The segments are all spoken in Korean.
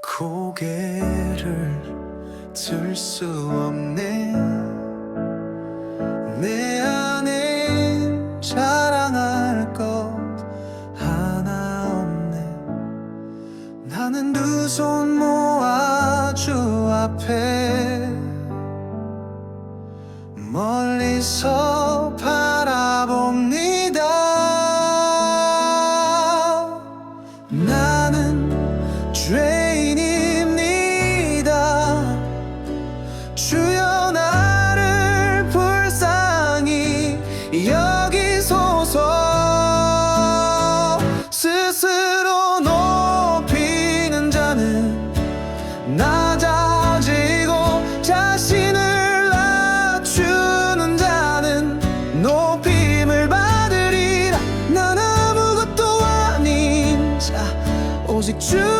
고개를 들 수 없네. 내 안에 자랑할 것 하나 없네. 나는 두 손 모아 주 앞에 멀리서 스스로 높이는 자는 낮아지고 자신을 낮추는 자는 높임을 받으리라. 난 아무것도 아닌 자 오직 주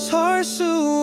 It's hard to